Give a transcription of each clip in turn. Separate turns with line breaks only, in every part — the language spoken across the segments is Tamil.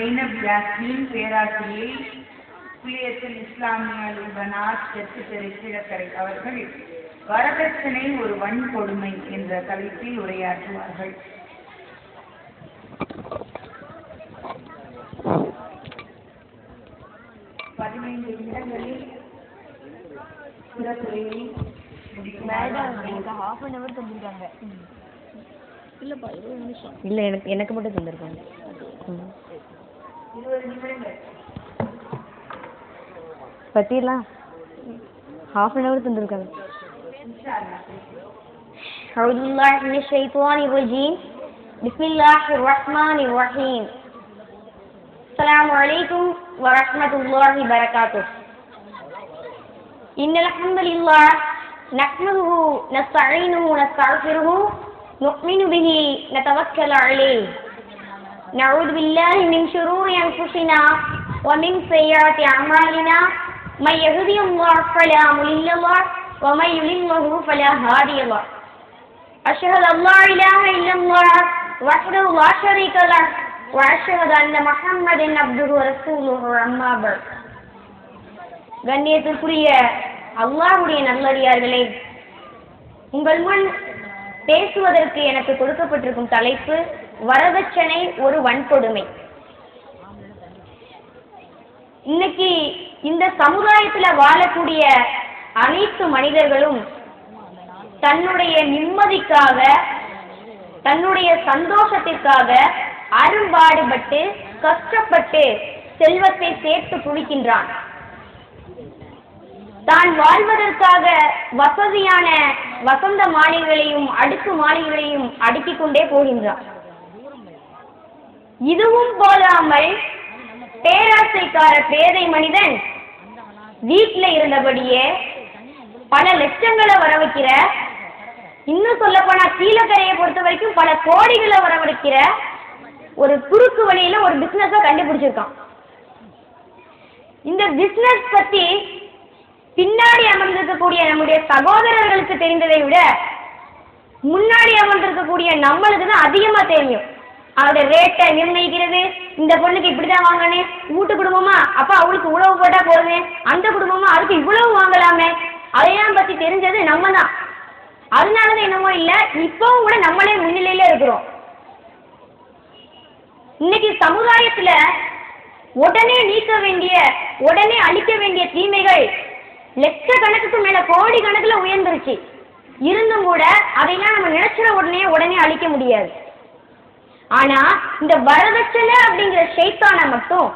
ஜெய்னப் யாஸ்மின் பேராசிரியை குலியத்தில் இஸ்லாமிய லிபனாத் தெற்கு தெரு கீழக்கரை அவர்கள் வரதட்சணை ஒரு வன்கொடுமை என்ற தலைப்பில் உரையாற்றுவார்கள். பதினைந்து நிமிடங்களில் முடிக்குமாறு
ஹாஃப் அன் ஹவர் தந்துருக்காங்க.
இல்லைப்பா இருபது நிமிஷம்.
இல்லை எனக்கு எனக்கு மட்டும் தந்திருக்காங்க. ம்.
இருபது நிமிடங்கள்
பத்திரலாம் ஹாஃப் அன் ஹவர் தந்திருக்காங்க
இன்ஷா அல்லாஹ்.
أعوذ بالله من الشيطان الرجيم بسم الله الرحمن الرحيم السلام عليكم ورحمة الله وبركاته إن الحمد لله نحمده نستعينه ونستغفره نؤمن به نتوكل عليه نعوذ بالله من شرور أنفسنا ومن سيئات أعمالنا من يهدي الله فلا مضل له ومن يضلله فلا هادي له أشهد أن لا إله إلا الله وحده لا شريك له وأشهد أن محمدا عبده ورسوله أما بعد கண்ணியத்திற்குரிய அல்லாஹுடைய நல்லடியார்களே உங்கள் முன் பேசுவதற்கு எனக்கு கொடுக்கப்பட்டிருக்கும் தலைப்பு வரதட்சணை ஒரு வன்கொடுமை இன்னைக்கு இந்த சமுதாயத்துல வாழக்கூடிய அனைத்து மனிதர்களும் தன்னுடைய நிம்மதிக்காக தன்னுடைய சந்தோஷத்திற்காக அரும்பாடுபட்டு கஷ்டப்பட்டு செல்வத்தை சேர்த்து குவிக்கின்றான் தான் வாழ்வதற்காக வசதியான வசந்த மாளிகைகளையும் அடுக்கு மாளிகைகளையும் அடுக்கிக் கொண்டே போகின்றான். இதுவும் போதாமல் பேராசைக்கார பேதை மனிதன் வீட்டில் இருந்தபடியே பல லட்சங்களை வர வைக்கிற இன்னும் சொல்ல போனா கீழக்கரையை பொறுத்த வரைக்கும் பல கோடிகளை வரவழைக்கிற ஒரு குறுக்கு வழியில ஒரு பிசினஸ கண்டுபிடிச்சிருக்கான். இந்த பிசினஸ் பத்தி பின்னாடி அமர்ந்திருக்கக்கூடிய நம்முடைய சகோதரர்களுக்கு தெரிந்ததை விட முன்னாடி அமர்ந்திருக்கக்கூடிய நம்மளுக்கு தான் அதிகமா தெரியும். அதோட ரேட்டை நிர்ணயிக்கிறது இந்த பொண்ணுக்கு இப்படிதான் வாங்கணும். வீட்டு குடும்பமா? அப்ப அவளுக்கு உழவு போட்டா போதுமே. அந்த குடும்பமா? அதுக்கு இவ்வளவு வாங்கலாமே. அதையெல்லாம் பத்தி தெரிஞ்சது நம்ம தான் அதனாலதான் என்னமோ இல்ல இப்பவும் கூட நம்மளே முன்னிலையில இருக்கிறோம். இன்னைக்கு சமுதாயத்துல உடனே நீக்க வேண்டிய உடனே அழிக்க வேண்டிய தீமைகள் லட்சக்கணக்குக்கு மேல கோடி கணக்குல உயர்ந்துருச்சு. இருந்தும் கூட அதையெல்லாம் நம்ம நினைச்சிட உடனே உடனே அழிக்க முடியாது. ஆனா இந்த வரதட்சணை அப்படிங்கிற ஷைத்தானை மட்டும்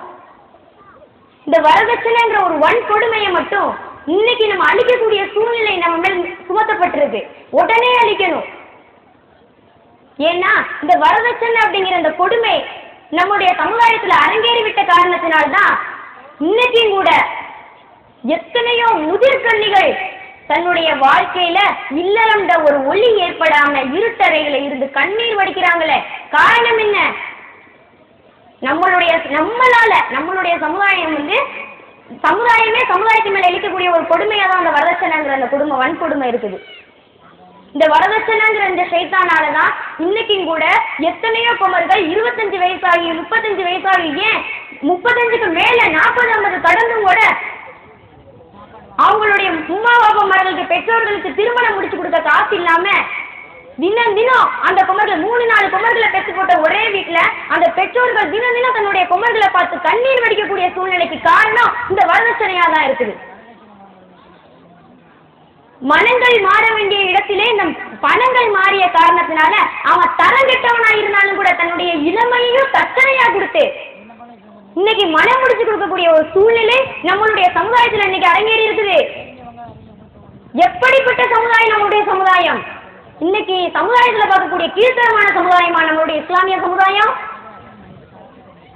இந்த வரதட்சணைங்கிற ஒரு வன்கொடுமையை மட்டும் இன்னைக்கு நம்ம அழிக்கக்கூடிய சூழ்நிலை நம்ம மேல் சுமத்தப்பட்டிருக்கு. உடனே அழிக்கணும். ஏன்னா இந்த வரதட்சணை அப்படிங்கிற இந்த கொடுமை நம்முடைய சமுதாயத்துல அரங்கேறி விட்ட காரணத்தினால்தான் இன்னைக்கும் கூட எத்தனையோ முதிர்கண்ணிகள் தன்னுடைய வாழ்க்கையில இல்லறம்ன்ற ஒரு ஒளி ஏற்படாம இருட்டறையில இருந்து கண்ணீர் வடிக்கிறாங்களே. காரணம் என்ன? நம்மளுடைய நம்மளால நம்மளுடைய சமுதாயம் வந்து சமுதாயமே சமுதாயத்தின் மேல இழிக்கக்கூடிய ஒரு கொடுமையா தான் அந்த வரதட்சணைங்கிற அந்த குடும்ப வன்கொடுமை இருக்குது. இந்த வரதட்சணைங்கிற இந்த சைத்தானால தான் இன்னைக்கும் கூட எத்தனையோ குமர்கள் இருபத்தஞ்சு வயசாகி முப்பத்தஞ்சு வயசாகி ஏன் முப்பத்தஞ்சுக்கு மேல நாற்பது ஐம்பது கடந்தும் கூட அவர்களுக்கு பெற்றோர்களுக்கு திருமணம் முடிச்சு கொடுக்க காசு இல்லாம தினம் தினம் அந்த குமர்கள் மூணு நாலு குமர்களை பெற்று போட்ட ஒரே வீட்டுல அந்த பெற்றோர்கள் தினம் தினம் தன்னுடைய குமர்களை பார்த்து கண்ணீர் வடிக்கக்கூடிய சூழ்நிலைக்கு காரணம் இந்த வரதட்சணையா தான் இருக்குது. மனங்கள் மாற வேண்டிய இடத்திலே நம் பணங்கள் மாறிய காரணத்தினால அவன் தரம் கெட்டவனா இருந்தாலும் கூட தன்னுடைய இளமையையும் தச்சனையா கொடுத்து இன்னைக்கு மனம் முடிச்சு கொடுக்கக்கூடிய ஒரு சூழ்நிலை நம்மளுடைய சமுதாயத்துல இன்னைக்கு அரங்கேறி இருக்குது. எப்படிப்பட்ட சமுதாயம் நம்மளுடைய சமுதாயம்? இன்னைக்கு சமுதாயத்துல பார்க்கக்கூடிய கீழ்த்தரமான சமுதாயமா நம்மளுடைய இஸ்லாமிய சமுதாயம்?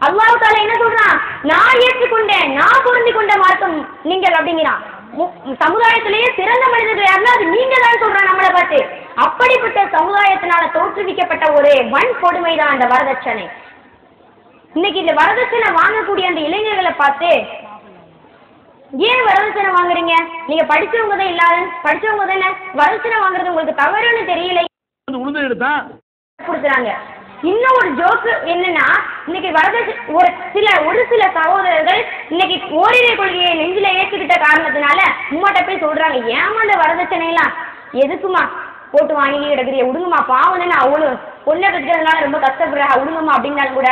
அல்லாஹு தாலா என்ன சொல்றான் நான் ஏற்றுக்கொண்டேன் நான் பொருந்தி கொண்ட மார்க்கம் நீங்கள் அப்படிங்கிறான் மு- சமுதாயத்திலேயே சிறந்த மனிதர்கள் யாருன்னா அது நீங்க தான் சொல்றான் நம்மளை பார்த்து. அப்படிப்பட்ட சமுதாயத்தினால தோற்றுவிக்கப்பட்ட ஒரு வன் கொடுமை தான் அந்த வரதட்சணை. இன்னைக்கு இந்த வரதட்சணை வாங்கக்கூடிய அந்த இளைஞர்களை பார்த்து ஏன் வரதட்சணை வாங்குறீங்க? நீங்க படிச்சவங்க தான் இல்லாத படிச்சவங்க தானே? வரதட்சணை வாங்குறது உங்களுக்கு தவறுன்னு தெரியல.
உளுந்து எடுத்தான்
கொடுக்குறாங்க. இன்னும் ஒரு ஜோக்கு என்னன்னா இன்னைக்கு வரதட்சணை ஒரு சில ஒரு சில சகோதரர்கள் இன்னைக்கு ஓரிரை கொள்கையை நெஞ்சில ஏற்றுக்கிட்ட காரணத்தினால உம்மாட்ட போய் சொல்றாங்க ஏமா அந்த வரதட்சணை எல்லாம் எதுக்குமா போட்டு வாங்கி கிடக்குறிய? விடுங்கம்மா பாவம் தானே அவளும். பொண்ணை பெற்றுக்கிறதுனால ரொம்ப கஷ்டப்படுறா. விடுங்கம்மா அப்படின்னாலும் கூட.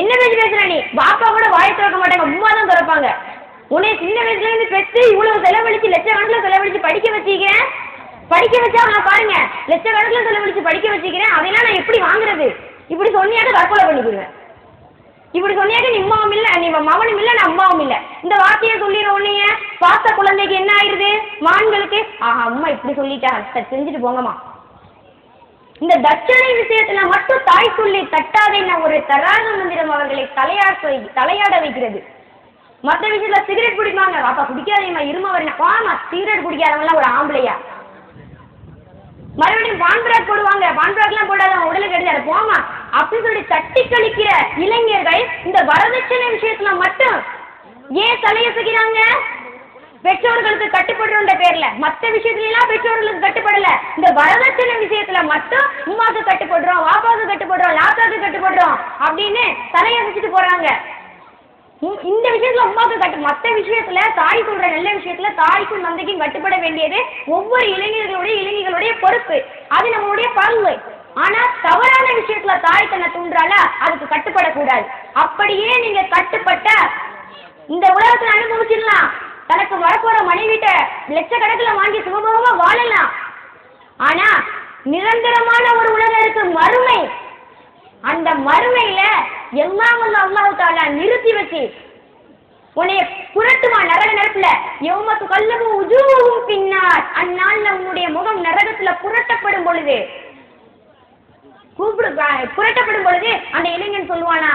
என்ன பேச்சு பேசுற நீ? பாப்பா கூட வாய் திறக்க மாட்டாங்க. உம்மா தான் திறப்பாங்க. உன்னை சின்ன வயசுல இருந்து பெற்று இவ்வளவு செலவழிச்சு லட்சக்கணக்கில் செலவழிச்சு படிக்க வச்சிக்கிறேன் படிக்க வச்சா நான் பாருங்க. லட்சக்கணக்கில் செலவழிச்சு படிக்க வச்சுக்கிறேன். அதெல்லாம் நான் எப்படி வாங்குறது? இப்படி சொன்னியாக்க தற்கொலை பண்ணிக்கிடுவேன் இப்படி சொன்னியாக்க நீ அம்மாவும் இல்லை நீ மவனும் இல்லை நான் அம்மாவும் இல்லை. இந்த வார்த்தையை சொல்லிடுற உன்னைய பார்த்த குழந்தைக்கு என்ன ஆயிருது மான்களுக்கு ஆஹா அம்மா இப்படி சொல்லிட்டா சரி செஞ்சுட்டு போங்கம்மா. இந்த தட்சணை விஷயத்துல மட்டும் தாய் சொல்லி தட்டாதேன ஒரு தராக மந்திரம் அவர்களை தலையாட வை- தலையாட வைக்கிறது. மற்ற விஷயத்துல சிகரெட் குடிப்பாங்க அப்பா குடிக்காதீங்கம்மா இரும வரீங்க போமா சிகரெட் குடிக்காதவங்களாம் ஒரு ஆம்பளையா? மறுபடியும் பான்பிராக் போடுவாங்க. பான்பிராக்லாம் போடாத அவன் உடலுக்கு கிடையாது போமா அப்படின்னு சொல்லி தட்டி கழிக்கிற இளைஞர்கள் இந்த வரதட்சணை விஷயத்துல மட்டும் ஏன் தலையசைக்கிறாங்க பெற்றோர்களுக்கு கட்டுப்படுறோன்ற பேர்ல. மத்த விஷயத்துல எல்லாம் பெற்றோர்களுக்கு கட்டுப்படல. இந்த வரதட்சணை விஷயத்துல மட்டும் உமாக்கு கட்டுப்படுறோம் வாப்பாவுக்கு கட்டுப்படுறோம் லாத்தாவுக்கு கட்டுப்படுறோம் அப்படின்னு தலையசைச்சிட்டு போறாங்க. இந்த விஷயத்துல அம்மாவுக்கு கட்டு மத்த விஷயத்துல தாய் சொல்ற நல்ல விஷயத்துல தாய்க்கும் தந்தைக்கும் கட்டுப்பட வேண்டியது ஒவ்வொரு இளைஞர்களுடைய இளைஞர்களுடைய பொறுப்பு. அது நம்மளுடைய பங்கு. ஆனா தவறான விஷயத்துல தாய் தன்னை தூண்டுறால அதுக்கு கட்டுப்படக்கூடாது. அப்படியே நீங்க கட்டுப்பட்ட இந்த உலகத்துல அனுபவிச்சிடலாம். தனக்கு வரப்போற மனைவிட்ட லட்சக்கணக்கில் வாங்கி சுகபோகமா வாழலாம். ஆனா நிரந்தரமான ஒரு உலகம் இருக்கு மறுமை. அந்த மறுமையில எல்லாம் வந்து அல்லாஹு தாலா நிறுத்தி வச்சு உன்னைய புரட்டுமா நரக நெருப்புல? எவ்வளவு கல்லவு உஜூவும் பின்னார். அந்நாள்ல உன்னுடைய முகம் நரகத்துல புரட்டப்படும் பொழுது கூப்பிடு புரட்டப்படும் பொழுது அந்த இளைஞன் சொல்லுவானா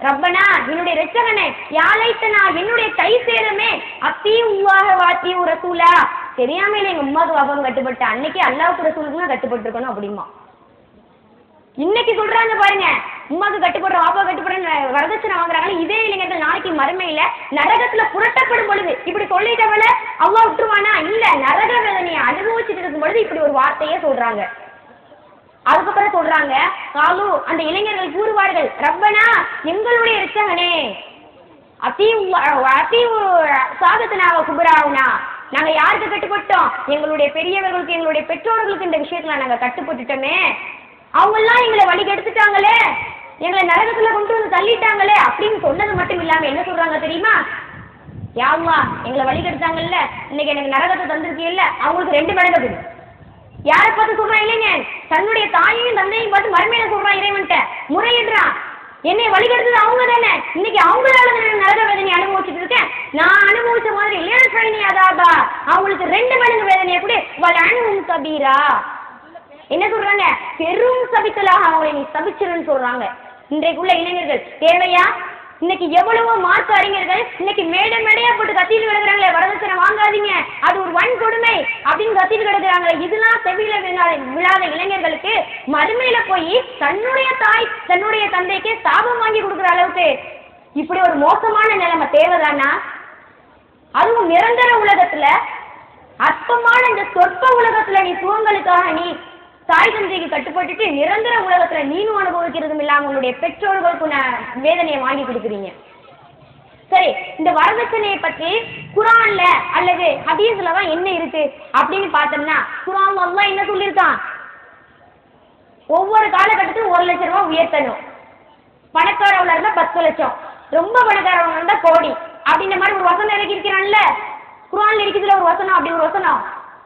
ரப்பனா என்னுடைய ரச்சகனே யாழைத்தனா என்னுடைய கை சேரமே அப்பி உவாக வாத்தி ரசூலா. தெரியாம எங்க உமாக்கு பாப்பாவும் கட்டுப்பட்டு அன்னைக்கு அல்லாவுக்கு ரசூலுக்கு தான் கட்டுப்பட்டு இருக்கணும் அப்படிமா இன்னைக்கு சொல்றாங்க பாருங்க. உமாக்கு கட்டுப்படுற வாப்பா கட்டுப்படுற வரதட்சணை வாங்குறாங்க இதே இளைஞர்கள் நாளைக்கு மறுமையில நரகத்துல புரட்டப்படும் பொழுது. இப்படி சொல்லிட்டவள அவ்வளோ விட்டுருவானா? இல்ல நரக வேதனையை அனுபவிச்சுட்டு இருக்கும் பொழுது இப்படி ஒரு வார்த்தையே சொல்றாங்க. அதுக்கப்புறம் சொல்றாங்க காலு அந்த இளைஞர்கள் கூறுவார்கள் ரப்பனா எங்களுடைய ரிச்சகனே அதி அதி சாதத்தினாவ குபராவுனா நாங்க யாருக்கு கட்டுப்பட்டோம்? எங்களுடைய பெரியவர்களுக்கு எங்களுடைய பெற்றோர்களுக்கு இந்த விஷயத்துல நாங்க கட்டுப்பட்டுட்டோமே. அவங்கெல்லாம் எங்களை வழி கெடுத்துட்டாங்களே எங்களை நரகத்துல கொண்டு வந்து தள்ளிட்டாங்களே அப்படின்னு சொன்னது மட்டும் இல்லாம என்ன சொல்றாங்க தெரியுமா? யாருமா எங்களை வழி கெடுத்தாங்கல்ல இன்னைக்கு எனக்கு நரகத்தை தந்திருக்கீல்ல அவங்களுக்கு ரெண்டு மடங்கு கொடு. யாரை பார்த்து சொல்றான் இல்லைங்க தன்னுடைய தாயையும் தந்தையும் பார்த்து மறுமையில சொல்றான் இறைவன்ட்ட முறையிடுறான் என்னை வழிகெடுத்தது அவங்க தானே. இன்னைக்கு அவங்களால நான் நரக வேதனை அனுபவிச்சுட்டு இருக்கேன். நான் அனுபவிச்ச மாதிரி லேசரணி அதாபா அவங்களுக்கு ரெண்டு மடங்கு வேதனையை கூட. அனுபவம் கபீரா. என்ன சொல்றாங்க? பெரும் சபித்தலாக அவங்களை நீ சபிச்சிருன்னு சொல்றாங்க. இன்றைக்குள்ள இளைஞர்கள் தேவையா இன்னைக்கு எவ்வளவோ மார்க் அறிஞர்கள் இன்னைக்கு மேடை மேடையா போட்டு கத்தியில் கிடக்குறாங்களே வரதட்சணை வாங்காதீங்க. அது ஒரு வன் கொடுமை அப்படின்னு கத்தியில் கிடக்குறாங்களே. இதெல்லாம் செவியில விழாத இளைஞர்களுக்கு மறுமையில போய் தன்னுடைய தாய் தன்னுடைய தந்தைக்கு சாபம் வாங்கி கொடுக்குற அளவுக்கு இப்படி ஒரு மோசமான நிலைமை தேவைதானா? அதுவும் நிரந்தர உலகத்துல அற்பமான இந்த சொற்ப உலகத்துல நீ சுகங்களுக்காக நீ தாய் தந்தைக்கு கட்டுப்பட்டுட்டு நிரந்தர உலகத்துல நீனும் அனுபவிக்கிறதும் இல்லாம உங்களுடைய பெற்றோர்களுக்கு வேதனையை வாங்கி கொடுக்குறீங்க. சரி இந்த வரதட்சணையை பற்றி குரான்ல அல்லது ஹதீஸ்ல தான் என்ன இருக்கு அப்படின்னு பார்த்தோம்னா குரான் அல்லாஹ் என்ன சொல்லியிருக்கான்? ஒவ்வொரு காலகட்டத்திலும் ஒரு லட்சம் ரூபாய் உயர்த்தணும். பணக்காரவங்களா இருந்தா பத்து லட்சம். ரொம்ப பணக்காரவங்க இருந்தா கோடி. அப்படின்ற மாதிரி ஒரு வசனம் இறக்கி இருக்கிறான்ல குரான்ல இருக்குதுல ஒரு வசனம் அப்படி ஒரு வசனம்.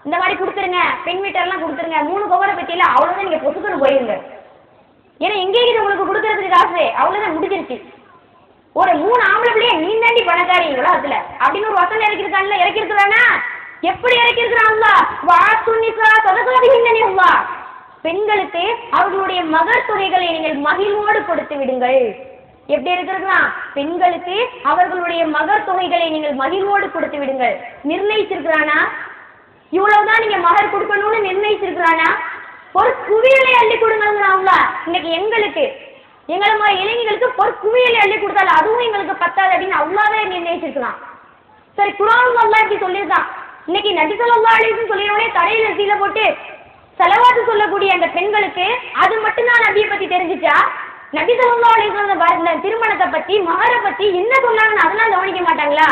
இந்த மாதிரி கொடுத்துருங்க பெண் மீட்டர்லாம் கொடுத்துருங்க மூணு கவரை பெட்டியில் அவ்வளோதான் நீங்கள் பொசுக்குன்னு போயிருங்க. ஏன்னா எங்கே இருக்குது உங்களுக்கு கொடுக்கறதுக்கு காசு அவ்வளோதான் முடிஞ்சிருச்சு. ஒரு மூணு ஆம்பளை பிள்ளைய நீ தாண்டி பணக்காரி உலகத்துல. அப்படின்னு ஒரு வசனம் இறக்கிருக்கான்ல இறக்கிருக்கிறானா எப்படி இறக்கிருக்கிறான்ல வாசுனிசா சதசாதிகின்றா பெண்களுக்கு அவர்களுடைய மகர் தொகைகளை நீங்கள் மகிழ்வோடு கொடுத்து விடுங்கள். எப்படி இருக்கிறதுனா பெண்களுக்கு அவர்களுடைய மகர் தொகைகளை நீங்கள் மகிழ்வோடு கொடுத்து விடுங்கள். நிர்ணயிச்சிருக்கிறானா? இவ்வளவுதான் நீங்க மகர் கொடுக்கணும்னு நிர்ணயிச்சிருக்கிறானா? ஒரு குவியலை அள்ளி கொடுங்கிறாங்கள இன்னைக்கு எங்களுக்கு எங்களை மாதிரி இளைஞர்களுக்கு ஒரு குவியலை அள்ளி கொடுத்தாலும் அதுவும் எங்களுக்கு பத்தாது அப்படின்னு அவ்வளோவே நிர்ணயிச்சிருக்கலாம் சரி குரான் அல்லா இப்படி சொல்லியிருக்கான். இன்னைக்கு நபிசல்லா அலிஸ்னு சொல்லிடுவோனே தலையில சீல போட்டு செலவாத்து சொல்லக்கூடிய அந்த பெண்களுக்கு அது மட்டும்தான் நபியை பத்தி தெரிஞ்சுச்சா? நபி சொல்லா அலிஸ்ல திருமணத்தை பத்தி மகரை பத்தி என்ன சொன்னாங்கன்னு அதெல்லாம் கவனிக்க மாட்டாங்களா?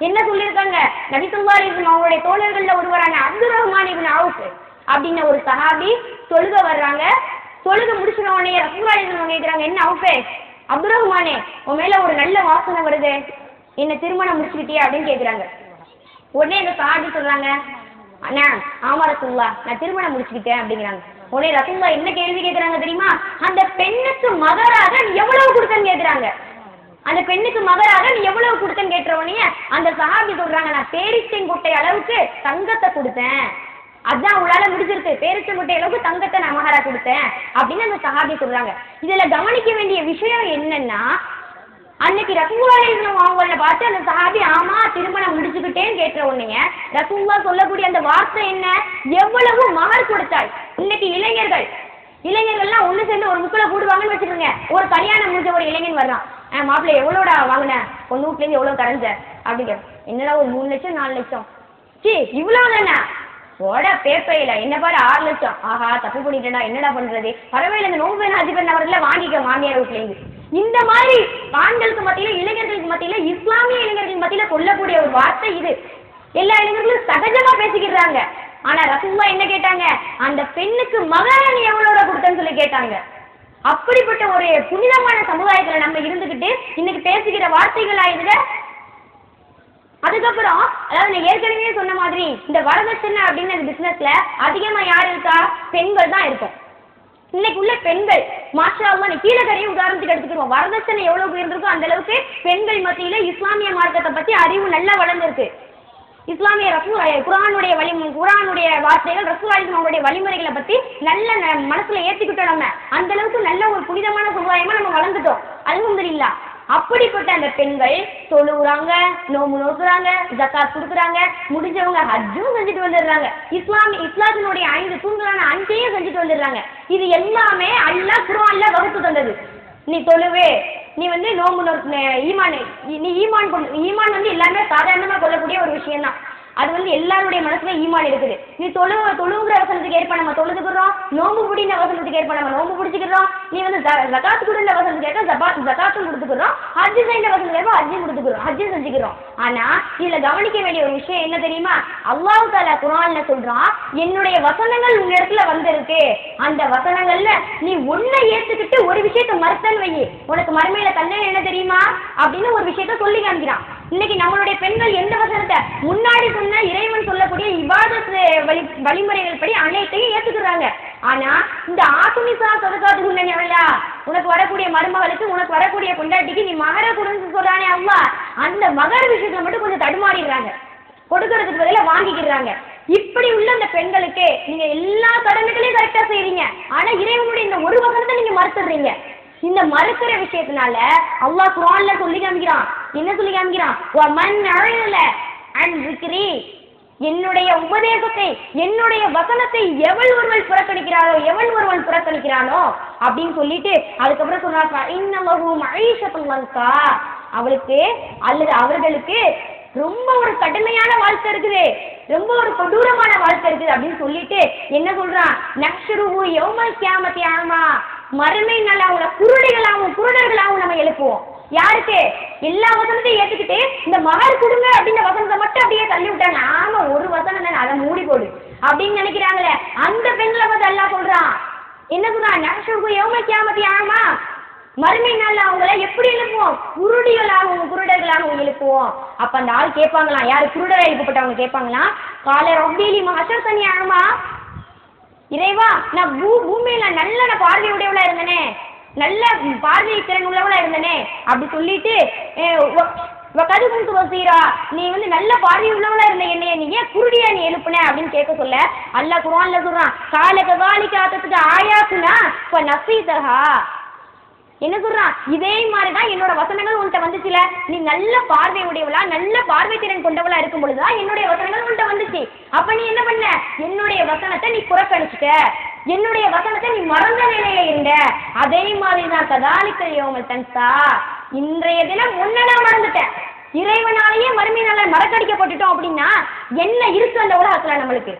என்ன சொல்லியிருக்காங்க? நபி சொல்லா அவருடைய அவங்களுடைய தோழர்கள்ல ஒருவரான அப்துல் ரஹ்மான் இபின் அவுஃப் அப்படின்ன ஒரு சஹாபி தொழுக வர்றாங்க. தொழுக முடிச்சின உடனே ரசூல்லா கேட்குறாங்க என்ன அவுஃபே? அப்துல் ரஹ்மானே உன் மேல ஒரு நல்ல வாசனை வருது. என்ன திருமணம் முடிச்சுக்கிட்டியா? அப்படின்னு கேட்குறாங்க உடனே இந்த சஹாபி சொல்றாங்க அண்ணா ஆமா ரசூல்லா நான் திருமணம் முடிச்சுக்கிட்டேன் அப்படிங்கிறாங்க. உடனே ரசூல்லா என்ன கேள்வி கேட்குறாங்க தெரியுமா? அந்த பெண்ணுக்கு மகராக எவ்வளவு கொடுத்தன்னு கேட்குறாங்க அந்த பெண்ணுக்கு மகராக நீ எவ்வளவு கொடுத்தேன்னு கேட்ட அந்த சஹாபி சொல்றாங்க நான் பேரிச்செங்குட்டை அளவுக்கு தங்கத்தை கொடுத்தேன். அதான் உங்களால முடிஞ்சிருக்கு. பேரிச்சங்குட்டை அளவுக்கு தங்கத்தை நான் மகரா கொடுத்தேன். அப்படின்னு அந்த சஹாபி சொல்றாங்க. இதுல கவனிக்க வேண்டிய விஷயம் என்னன்னா அன்னைக்கு ரசூல்லா அவங்கள பார்த்து அந்த சஹாபி ஆமா திருமணம் முடிச்சுக்கிட்டேன்னு கேட்ட உடனே ரசூல்லா சொல்லக்கூடிய அந்த வார்த்தை என்ன? எவ்வளவு மகர் கொடுத்தாய். இன்னைக்கு இளைஞர்கள் இளைஞர்கள் இளைஞர்கள்லாம் ஒண்ணு சேர்ந்து ஒரு முக்கில் கூடுவாங்கன்னு வச்சுக்கோங்க. ஒரு கல்யாணம் முடிஞ்ச ஒரு இளைஞன் வர்றான். ஆ மாப்பிள்ளை எவ்வளோடா வாங்கினேன் பொண்ணு வீட்லேருந்து எவ்வளோ கரைஞ்ச? அப்படிங்க என்னடா ஒரு மூணு லட்சம் நாலு லட்சம்? சி இவ்வளோ தானே? போட பேப்பையில என்ன பாரு ஆறு லட்சம். ஆஹா தப்பு பண்ணிட்டேன்டா. என்னடா பண்றது? பரவாயில்ல இந்த நோம்பு அஞ்சு பேர் நபர்ல வாங்கிக்க மாமியார் வீட்டுலேருந்து இந்த மாதிரி ஆண்களுக்கு மத்தியில இளைஞர்களுக்கு மத்தியில இஸ்லாமிய இளைஞர்களுக்கு மத்தியில சொல்லக்கூடிய ஒரு வார்த்தை இது. எல்லா இளைஞர்களும் சகஜமா பேசிக்கிறாங்க ஆனா ரசூல்லா என்ன கேட்டாங்க? அந்த பெண்ணுக்கு மகாராணி எவ்வளோ கொடுத்தேன்னு சொல்லி கேட்டாங்க. அப்படிப்பட்ட ஒரு புனிதமான சமுதாயத்துல நம்ம இருந்துகிட்டு இன்னைக்கு பேசுகிற வார்த்தைகள் இதுல அதுக்கப்புறம் அதாவது நான் ஏற்கனவே சொன்ன மாதிரி இந்த வரதட்சணை அப்படின்னு அந்த பிசினஸ்ல அதிகமா யார் இருக்கா? பெண்கள் தான் இருக்கும். இன்னைக்கு உள்ள பெண்கள் மாஷா அல்லா நீ கீழக்கரையை உதாரணத்துக்கு எடுத்துக்கிறோம் வரதட்சணை எவ்வளவு உயர்ந்திருக்கோ அந்த அளவுக்கு பெண்கள் மத்தியில இஸ்லாமிய மார்க்கத்தை பத்தி அறிவு நல்லா வளர்ந்துருக்கு. இஸ்லாமிய ரசூ குரானுடைய வழி குரானுடைய வார்த்தைகள் ரசூல் அவங்களுடைய வழிமுறைகளை பத்தி நல்ல ந- மனசுல ஏத்திக்கிட்டோம் நம்ம. அந்த அளவுக்கு நல்ல ஒரு புனிதமான சமுதாயமா நம்ம வளர்ந்துட்டோம். அல்ஹம்துலில்லாஹ் அப்படிப்பட்ட அந்த பெண்கள் தொழுகுறாங்க நோம்பு நோக்குறாங்க ஜக்காத் கொடுக்குறாங்க முடிஞ்சவங்க ஹஜ்ஜும் செஞ்சுட்டு வந்துடுறாங்க. இஸ்லாமி இஸ்லாத்தினுடைய ஐந்து தூண்களான அஞ்சையும் செஞ்சுட்டு வந்துடுறாங்க. இது எல்லாமே அல்லாஹ் குரான்ல வகுத்து தந்தது. நீ தொழுவே. நீ வந்து நோம்பு நோக்கு ஈமான் நீ ஈமான் பண்ணு ஈமான் வந்து எல்லாருமே சாதாரணமாக கொள்ளக்கூடிய ஒரு விஷயம் தான் அது வந்து எல்லாருடைய மனசுல ஈமான் இருக்குது. நீ தொழு தொழுகிற வசனத்துக்கு ஏற்ப நம்ம தொழுதுக்கிறோம் நோம்பு பிடின வசனத்துக்கு ஏற்ப நம்ம நோம்பு பிடிச்சிக்கிறோம் நீ வந்து ஜ- ஜகாத்து கொடுத்த வசனத்துக்கு ஏற்ப ஜபா- ஜகாத்தும் கொடுத்துக்கிறோம். ஹஜ்ஜு செய்த வசனத்துக்கு ஏற்ப ஹஜ்ஜும் கொடுத்துக்கிறோம். ஹஜ்ஜு செஞ்சுக்கிறோம். ஆனா இதுல கவனிக்க வேண்டிய ஒரு விஷயம் என்ன தெரியுமா? அல்லாஹு தாலா குரான்ல சொல்றான் என்னுடைய வசனங்கள் உன்னிடத்துல வந்திருக்கு. அந்த வசனங்கள்ல நீ ஒன்றை ஏத்துக்கிட்டு ஒரு விஷயத்த மறுத்தன் வை உனக்கு மறுமையில கல்யாணம் என்ன தெரியுமா? அப்படின்னு ஒரு விஷயத்த சொல்லி காமிக்கிறான். இன்னைக்கு நம்மளுடைய பெண்கள் எந்த வசனத்தை முன்னாடி சொன்ன இறைவன் சொல்லக்கூடிய இபாதத் வழி வழிமுறைகள் படி அனைத்தையும் ஏத்துக்கிறாங்க. ஆனா இந்த ஆசுமிசா சொதக்காத்து முன்னணியா உனக்கு வரக்கூடிய மருமகளுக்கு உனக்கு வரக்கூடிய கொண்டாட்டிக்கு நீ மகர கொடுன்னு சொல்றானே அவ்வா? அந்த மகர விஷயத்துல மட்டும் கொஞ்சம் தடுமாறிடுறாங்க. கொடுக்கறதுக்கு பதிலாக வாங்கிக்கிறாங்க. இப்படி உள்ள அந்த பெண்களுக்கு நீங்க எல்லா கடமைகளையும் கரெக்டா செய்றீங்க. ஆனா இறைவனுடைய இந்த ஒரு வசனத்தை நீங்க மறுத்துடுறீங்க. இந்த மறுக்கிற விஷயத்தினால அல்லாஹ் குரான்ல சொல்லி காமிக்கிறான். என்ன சொல்லி காமிக்கிறான்? மண் அழகல அன்றிக்கிறி என்னுடைய உபதேசத்தை என்னுடைய வசனத்தை எவள் ஒருவள் புறக்கணிக்கிறானோ எவள் ஒருவள் புறக்கணிக்கிறானோ அப்படின்னு சொல்லிட்டு அதுக்கப்புறம் சொன்னாக்கா இன்னமும் அழிஷத்துள்ளா அவளுக்கு அல்லது அவர்களுக்கு ரொம்ப ஒரு கடுமையான வாழ்க்கை இருக்குது. ரொம்ப ஒரு கொடூரமான வாழ்க்கை இருக்குது அப்படின்னு சொல்லிட்டு என்ன சொல்றான்? நக்ஷருவு எவ்வளவு கேமத்தி ஆமா மறுமை நல்லா அவங்கள குருடிகளாகவும் குருடர்களாகவும் நம்ம எழுப்புவோம். யாருக்கு? எல்லா வசனத்தையும் ஏத்துக்கிட்டு இந்த மகர் கொடுங்க அப்படின்ற வசனத்தை மட்டும் அப்படியே தள்ளி விட்டாங்க. ஆமா ஒரு வசனம் தானே அதை மூடி போடு அப்படின்னு நினைக்கிறாங்களே. அந்த பெண்களை பார்த்து எல்லாம் சொல்றான். என்ன சொல்றான்? நக்ஷருஹு யௌமல் கியாமத்தி ஆமா. மறுமை நாள்ல அவங்கள எப்படி எழுப்புவோம்? குருடிகளாகவும் குருடர்களாகவும் எழுப்புவோம். அப்ப அந்த ஆள் கேட்பாங்களாம். யாரு? குருடரை எழுப்பப்பட்டவங்க கேட்பாங்களாம். காலை ரொம்பேலி மகசர் தனியாகுமா இறைவா நான் பூ பூமியில நல்ல நான் பார்வை இருந்தனே. நல்ல பார்வை திறன் உள்ளவளா இருந்தனே. அப்படி சொல்லிட்டு கது குண்டு வசீரா நீ வந்து நல்ல பார்வை உள்ளவளா இருந்த என்னைய நீ ஏன் குருடியா நீ எழுப்புன அப்படின்னு கேட்க சொல்ல. அல்ல குரான்ல சொல்றான் காலக காலிக்கு ஆத்தத்துக்கு ஆயாக்குனா இப்ப நசீதஹா. என்ன சொல்றான் இதே மாதிரிதான் என்னோட வசனங்கள் உன்கிட்ட வந்துச்சுல. நீ நல்ல பார்வை உடையவளா நல்ல பார்வை திறன் கொண்டவளா இருக்கும் பொழுதுதான் என்னுடைய வசனங்கள் உன்கிட்ட வந்துச்சு. அப்ப நீ என்ன பண்ண? என்னுடைய வசனத்தை நீ புறக்கணிச்சுட்ட. என்னுடைய வசனத்தை நீ மறந்த நிலையில இருந்த. அதே மாதிரி தான் கதாலிக்க தன்சா. இன்றைய தினம் உன்னை மறந்துட்டேன். இறைவனாலேயே மறுமையினால மறக்கடிக்கப்பட்டுட்டோம் அப்படின்னா என்ன இருக்கு அந்த உலகத்துல நம்மளுக்கு?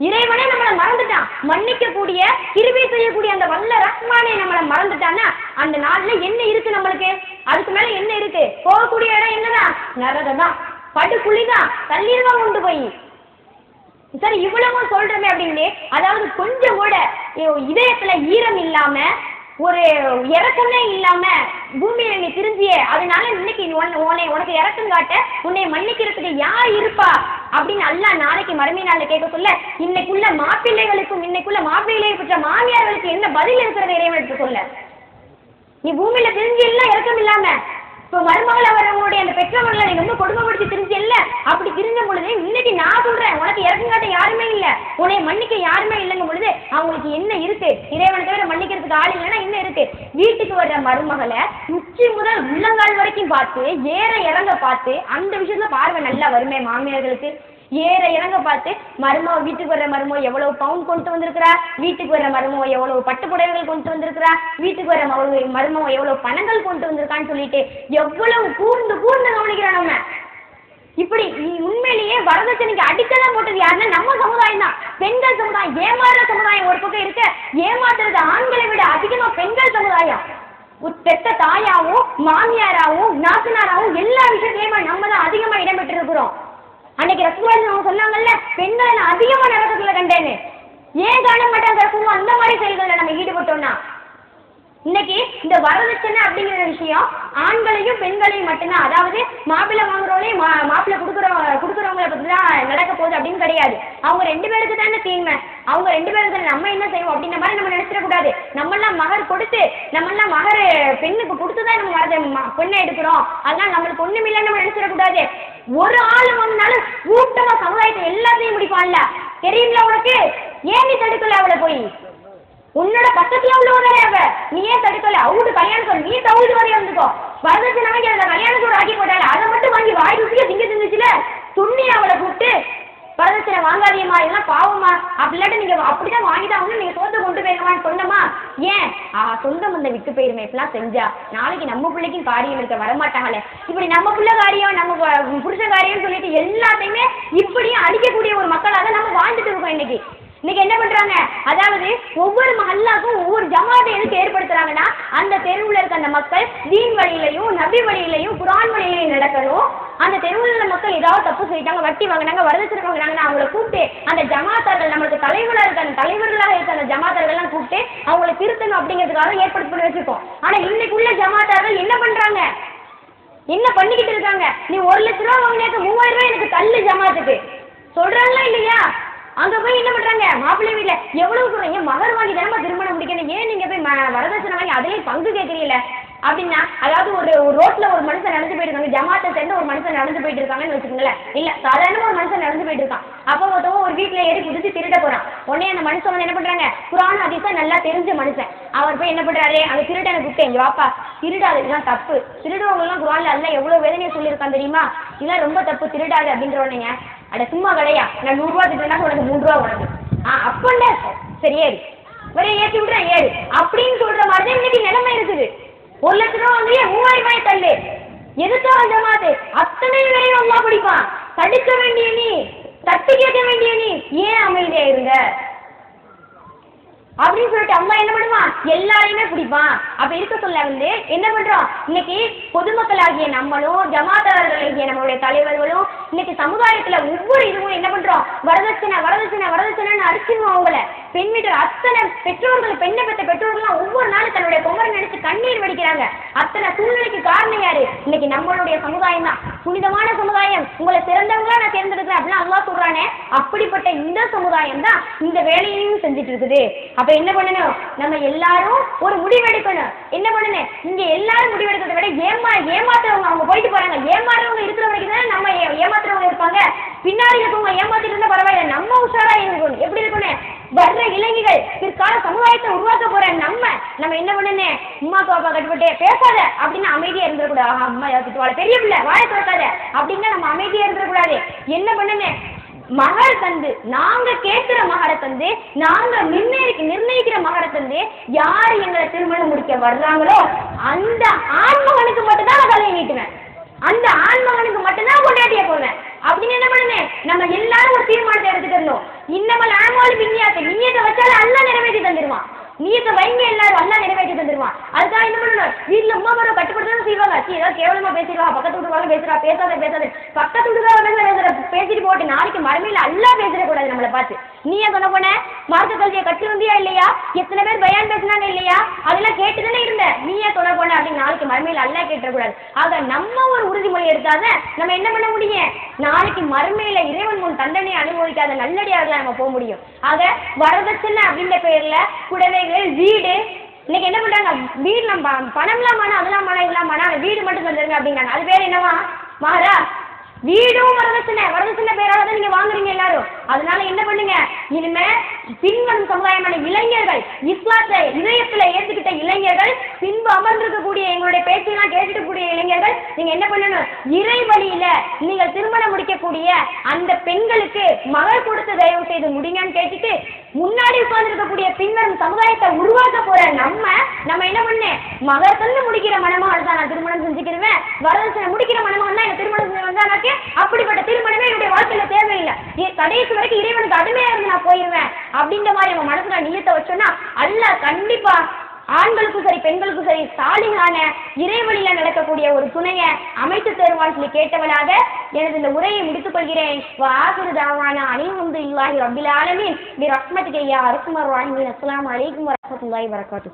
இறைவனே நம்மளை மறந்துட்டான். மன்னிக்க கூடிய கிருபை செய்யக்கூடிய அந்த வல்ல ரஹ்மானே நம்மளை மறந்துட்டான்னா அந்த நாள்ல என்ன இருக்கு நம்மளுக்கு? அதுக்கு மேல என்ன இருக்கு? போகக்கூடிய இடம் என்னதான்? நரகம் தான் படுகுழி தான் கொண்டு போய். சரி இவ்வளவும் சொல்றமே அப்படின்னு அதாவது கொஞ்சம் கூட இதயத்துல ஈரம் இல்லாம ஒரு இறக்கமே இல்லாம பூமியில நீ திரும்பிய அதனால இன்னைக்கு நீ உன்னை உன்னை உனக்கு இறக்கம் காட்ட உன்னை மன்னிக்கிறதுக்கு யார் இருப்பா? அப்படின்னு அல்லா நாளைக்கு மறுமை நாள்ல கேட்க சொல்ல இன்னைக்குள்ள மாப்பிள்ளைகளுக்கும் இன்னைக்குள்ள மாப்பிள்ளைகளை பெற்ற மாமியார்களுக்கு என்ன பதில் இருக்கிறது இறைவனுக்கு சொல்ல. நீ பூமியில தெரிஞ்சு எல்லாம் இறக்கம் இல்லாம. இப்போ மருமகள வரவங்களுடைய அந்த பெற்றவர்களை நீ வந்து கொடுமைப்படுத்தி திரிஞ்சு இல்ல அப்படி திரிஞ்ச பொழுது இன்னைக்கு நான் சொல்றேன் உனக்கு இறக்கம் காட்ட யாருமே இல்ல. உன்னை மன்னிக்க யாருமே இல்லைங்கும் பொழுது அவங்களுக்கு என்ன இருக்கு? இறைவனை தவிர மன்னிக்கிறதுக்கு ஆள் இல்லைன்னா என்ன இருக்கு? வீட்டுக்கு வர்ற மருமகளை உச்சி முதல் உள்ளங்கால் வரைக்கும் பார்த்து ஏற இறங்க பார்த்து அந்த விஷயத்துல பார்வை நல்லா வருமே மாமியார்களுக்கு? ஏற இறங்க பார்த்து மருமக வீட்டுக்கு வர்ற மருமக எவ்வளவு பவுன் கொண்டு வந்திருக்கிறா? வீட்டுக்கு வர்ற மருமக எவ்வளவு பட்டு புடவைகள் கொண்டு வந்திருக்கிறா? வீட்டுக்கு வர மருமக மருமோ எவ்வளவு பணங்கள் கொண்டு வந்திருக்கான்னு சொல்லிட்டு எவ்வளவு கூர்ந்து கூர்ந்து கவனிக்கிறோம் நம்ம இப்படி உண்மையிலேயே வரதட்சணைக்கு அடிக்கலாம் போட்டது யாருன்னா நம்ம சமுதாயம் தான். பெண்கள் சமுதாயம் ஏமாறுற சமுதாயம் ஒரு பக்கம் இருக்க. ஏமாத்துறது ஆண்களை விட அதிகமா பெண்கள் சமுதாயம். பெத்த தாயாவும் மாமியாராவும் நாத்தனாராவும் எல்லா விஷயத்திலயுமே நம்ம தான் அதிகமா இடம்பெற்றிருக்கிறோம் அன்னைக்கு ரசகுமாரி அவங்க சொன்னாங்கல்ல பெண்களை நான் அதிகமா நரகத்துல கண்டேன்னு ஏன் காண மாட்டாங்க ரசகுமா அந்த மாதிரி செயல்களில் நம்ம ஈடுபட்டோம்னா. இன்னைக்கு இந்த வரதட்சணை அப்படிங்கிற விஷயம் ஆண்களையும் பெண்களையும் மட்டும்தான். அதாவது மாப்பிள்ளை வாங்குறவங்களையும் மா மாப்பிள்ளை கொடுக்குறவங்க கொடுக்குறவங்கள பற்றி தான் நடக்க போகுது அப்படின்னு கிடையாது. அவங்க ரெண்டு பேருக்கு தானே தீமை. அவங்க ரெண்டு பேருக்கு தானே. நம்ம என்ன செய்வோம் அப்படின்ற மாதிரி நம்ம நினைச்சிடக்கூடாது. நம்மெல்லாம் மகர் கொடுத்து நம்மெல்லாம் மகர் பெண்ணுக்கு கொடுத்து தான் நம்ம வரத பொண்ணை பெண்ணை எடுக்கிறோம். அதனால நம்மளுக்கு ஒண்ணும் இல்லைன்னு நம்ம நினைச்சிடக்கூடாது. ஒரு ஆள் வந்தாலும் கூட்டமா சமுதாயத்தை எல்லாத்தையும் முடிப்பான்ல தெரியுங்களா உனக்கு? ஏன் நீ தடுக்கல அவளை போய்? உன்னோட பக்கத்துல உள்ளவரே அவ. நீ ஏன் தடுக்கல? அவட்டு கல்யாணம் நீ தவுது வரைய வந்துக்கோ. வரதட்சணை கல்யாணத்தோட ஆக்கி போட்டால அதை மட்டும் வாங்கி வாய் ருசியா திங்க திங்குச்சுல. துண்ணி அவளை கூப்பிட்டு வரதட்சணை வாங்காதீங்கம்மா இதெல்லாம் பாவமா அப்படி இல்லாட்டி நீங்க அப்படிதான் வாங்கிட்டாங்கன்னு நீங்க சொந்த கொண்டு போயிருங்கம்மான்னு சொன்னமா ஏன்? ஆஹா சொந்த முந்த விட்டு போயிருமே இப்பெல்லாம் செஞ்சா. நாளைக்கு நம்ம பிள்ளைக்கும் காரியம் இருக்க வரமாட்டாங்களே. இப்படி நம்ம பிள்ளை காரியம் நம்ம புருஷ காரியம்னு சொல்லிட்டு எல்லாத்தையுமே இப்படியும் அடிக்கக்கூடிய ஒரு மக்களாக நம்ம வாழ்ந்துட்டு இருக்கோம் இன்னைக்கு. இன்னைக்கு என்ன பண்றாங்க? அதாவது ஒவ்வொரு மஹல்லாக்கும் ஒவ்வொரு ஜமாத்தை எதுக்கு ஏற்படுத்துறாங்கன்னா அந்த தெருவில் இருக்க அந்த மக்கள் தீன் வழியிலையும் நபி வழியிலையும் குரான் வழியிலையும் நடக்கணும். அந்த தெருவில் உள்ள மக்கள் ஏதாவது தப்பு செய்யிட்டாங்க வட்டி வாங்கினாங்க வரதட்சணை வாங்கினாங்கன்னா அவங்கள கூப்பிட்டு அந்த ஜமாத்தார்கள் நம்மளுக்கு தலைவராக இருக்க அந்த தலைவர்களாக இருக்க அந்த ஜமாத்தார்கள்லாம் கூப்பிட்டு அவங்களை திருத்தணும் அப்படிங்கிறதுக்காக ஏற்படுத்தி பண்ணி வச்சிருக்கோம். ஆனா இன்னைக்கு உள்ள ஜமாத்தார்கள் என்ன பண்றாங்க? என்ன பண்ணிக்கிட்டு இருக்காங்க? நீ ஒரு லட்ச ரூபா வாங்கினாக்க மூவாயிரம் ரூபாய் எனக்கு தள்ளு ஜமாத்துக்கு. சொல்றாங்களா இல்லையா? அங்க போய் என்ன பண்றாங்க? மாப்பிள்ளை வீட்டில் எவ்வளவு சொல்றீங்க? மகர் வாங்கி தானே திருமணம் முடிக்கணும். ஏன் நீங்க போய் ம- வரதட்சணை வாங்கி அதே பங்கு கேட்கறீங்கள அப்படின்னா அதாவது ஒரு ரோட்டில் ரோட்ல ஒரு மனுஷன் நடந்து போயிட்டு இருக்காங்க ஜமாத்தை சேர்ந்து ஒரு மனுஷன் நடந்து போயிட்டு இருக்காங்கன்னு வச்சுக்கோங்களேன். இல்ல சாதாரண ஒரு மனுஷன் நடந்து போயிட்டு இருக்கான் அப்போ ஒருத்தவங்க ஒரு வீட்டுல ஏறி குதிச்சு திருட போறான். உடனே அந்த மனுஷன் வந்து என்ன பண்றாங்க? குரான் அதிசா நல்லா தெரிஞ்ச மனுஷன். அவர் போய் என்ன பண்றாரு? அந்த திருடனை கூப்பிட்டு இங்க வாப்பா திருடாது இதுதான் தப்பு. திருடுறவங்க எல்லாம் குரான்ல அல்ல எவ்வளவு வேதனையை சொல்லியிருக்கான் தெரியுமா? இதெல்லாம் ரொம்ப தப்பு. திருடாது. அப்படின்ற உடனேங்க அட சும்மா கிடையா. நான் நூறு ரூபா திட்டுனா உனக்கு மூணு ரூபா உனக்கு. ஆ அப்பண்டா சரி ஏறு வேற ஏற்றி விட்றேன் ஏறு அப்படின்னு சொல்ற மாதிரி தான் இன்னைக்கு நிலைமை இருக்குது. ஒரு லட்ச ரூபா வந்து மூவாயிரம் ரூபாய் தள்ளு. எதுக்காக மாதிரி அத்தனை வரையும் அல்லா பிடிப்பான். தடுக்க வேண்டிய நீ தட்டி கேட்க வேண்டிய நீ ஏன் அமைதியா இருங்க அப்படின்னு சொல்லிட்டு அம்மா என்ன பண்ணுவான் எல்லாரையுமே பிடிப்பான் அப்ப இருக்க சொல்ல வந்து என்ன பண்றோம் இன்னைக்கு பொதுமக்களாகிய நம்மளும் ஜமாத்தாளர்களாகிய நம்மளுடைய தலைவர்களும் இன்னைக்கு சமுதாயத்துல ஒவ்வொரு இதுவும் என்ன பண்றோம் வரதட்சணை வரதட்சணை வரதட்சணைன்னு அடிச்சிருவோம் அவங்கள. பெண் வீட்டு அத்தனை பெற்றோர்கள் பெண்ணை பெற்ற பெற்றோர்கள்லாம் ஒவ்வொரு நாளும் தன்னுடைய குமரை நினைச்சு கண்ணீர் வடிக்கிறாங்க. அத்தனை சூழ்நிலைக்கு காரணம் யாரு? இன்னைக்கு நம்மளுடைய சமுதாயம் தான் புனிதமான சமுதாயம். உங்களை சிறந்தவங்களா நான் தேர்ந்தெடுக்கிறேன் அப்படிலாம் அல்லா சொல்றானே அப்படிப்பட்ட இந்த சமுதாயம் தான் இந்த வேலையையும் செஞ்சுட்டு இருக்குது அப்ப என்ன பண்ணணும்? நம்ம எல்லாரும் ஒரு முடிவெடுக்கணும். என்ன பண்ணணும்? இங்க எல்லாரும் முடிவெடுக்கிறத விட ஏமா ஏமாத்துறவங்க அவங்க போயிட்டு போறாங்க. ஏமாறுறவங்க இருக்கிற வரைக்கும் தானே நம்ம ஏமாத்துறவங்க இருப்பாங்க. பின்னாடி இருக்கவங்க ஏமாத்திட்டு இருந்தா பரவாயில்ல. நம்ம உஷாரா இருக்கணும். எப்படி இருக்கணும்? வர்ற இளைஞர்கள் பிற்கால சமுதாயத்தை உருவாக்க போற நம்ம என்ன பண்ணணும் அம்மா பாப்பா கட்டுப்பட்டு பேசாத அப்படின்னு அமைதியா இருந்துடக்கூடாது. ஆஹா, அம்மா யார் திட்டுவாள் பெரிய பிள்ளை வாயை திறக்காத அப்படின்னு நம்ம அமைதியா இருந்துடக்கூடாது. என்ன பண்ணனே? மகள் தந்து நாங்க கேட்கிற மகளை தந்து நாங்க நிர்ணயிக்க நிர்ணயிக்கிற மகளை தந்து யார் எங்களை திருமணம் முடிக்க வர்றாங்களோ அந்த ஆண்மகனுக்கு மட்டும்தான் நான் தலையை நீட்டுவேன். அந்த ஆண்மகனுக்கு மட்டும்தான் கொண்டாட்டிய போவேன் அப்படின்னு என்ன பண்ணுனேன் நம்ம எல்லாரும் ஒரு தீர்மானத்தை எடுத்துக்கணும் இன்னமல் ஆமாலும் விஞ்ஞாத்தை விஞ்ஞாத்தை வச்சாலும் அல்ல நிறைவேற்றி தந்துருவான். நீயத்தை வைங்க எல்லாரும் நல்லா நிறைவேற்றி தந்துருவான் அதுதான் என்ன பண்ணணும்? வீட்டுல அம்மா மரம் கட்டுப்படுத்தணும் செய்வாங்க சீ ஏதாவது கேவலமா பேசிடுவா பக்கத்து வீட்டுக்காக பேசுறா பேசாத பேசாத. பக்கத்து வீட்டுக்காக பேசுற பேசிட்டு போட்டு நாளைக்கு மறுமையில அல்லா பேசிடக்கூடாது நம்மளை பார்த்து. நீ என்ன சொன்ன போன மறக்க கல்வியை கற்று வந்தியா இல்லையா? எத்தனை பேர் பயான் பேசினாங்க இல்லையா? அதெல்லாம் கேட்டு தானே இருந்த நீ ஏன் சொல்ல போன அப்படின்னு நாளைக்கு மறுமையில் அல்ல கேட்டுறக்கூடாது ஆக நம்ம ஒரு உறுதிமொழி எடுத்தாத நம்ம என்ன பண்ண முடியும்? நாளைக்கு மறுமையில இறைவன் முன் தண்டனை அனுபவிக்காத நல்லடியாக நம்ம போக முடியும். ஆக வரதட்சணை அப்படின்ற பேர்ல குடவைகள் வீடு இன்னைக்கு என்ன பண்றாங்க? வீடு நம்ம பணம்லாம் வேணாம் அதெல்லாம் வேணாம் இதெல்லாம் வேணாம் வீடு மட்டும் தந்துருங்க அப்படிங்கிறாங்க. அது பேர் என்னவா? மாறா வீடும் வரதட்சணை வரதட்சணை பேரால தான் நீங்க வாங்குறீங்க எல்லாரும். அதனால என்ன பண்ணுங்க? இனிமே பின்வரும் சமுதாயமான இளைஞர்கள் இஸ்லாத்தை இதயத்துல ஏத்துக்கிட்ட இளைஞர்கள் பின்பு அமர்ந்திருக்கக்கூடிய எங்களுடைய பேச்செல்லாம் கேட்டுட்டு கூடிய இளைஞர்கள் நீங்க என்ன பண்ணணும்? இறை வழியில நீங்கள் திருமணம் முடிக்கக்கூடிய அந்த பெண்களுக்கு மகள் கொடுத்து தயவு செய்து முடிங்கன்னு கேட்டுட்டு முன்னாடி உட்கார்ந்துருக்கக்கூடிய பின்வரும் சமுதாயத்தை உருவாக்க போற நம்ம நம்ம என்ன பண்ணு? மகள் தந்து முடிக்கிற மணமகள் தான் நான் திருமணம் செஞ்சுக்கிருவேன் வரதட்சணை முடிக்கிற மணமகன் தான் எனக்கு திருமணம் செஞ்சு வந்தானாக்கே அப்படிப்பட்ட திருமணமே என்னுடைய வாழ்க்கையில தேவையில்லை. கடைசி வரைக்கும் இறைவனுக்கு அடிமையா இருந்து நான் போயிருவேன். அப்படின்ற மாதிரி நம்ம மனசுல நியத்தை வச்சோம்னா அல்ல கண்டிப்பா ஆண்களுக்கும் சரி பெண்களுக்கும் சரி சாலிகான இறைவழியில நடக்கக்கூடிய ஒரு துணையை அமைத்து தருவான் சொல்லி கேட்டவளாக எனது இந்த உரையை முடித்துக் கொள்கிறேன். தாவான அணிமுந்து இல்லாஹி ரபில் ஆலமின். பி ரஹ்மத்துக்கு யா அரசுமர் வாஹிமீன். அஸ்ஸலாமு அலைக்கும் வரஹ்மத்துல்லாஹி வரகாத்து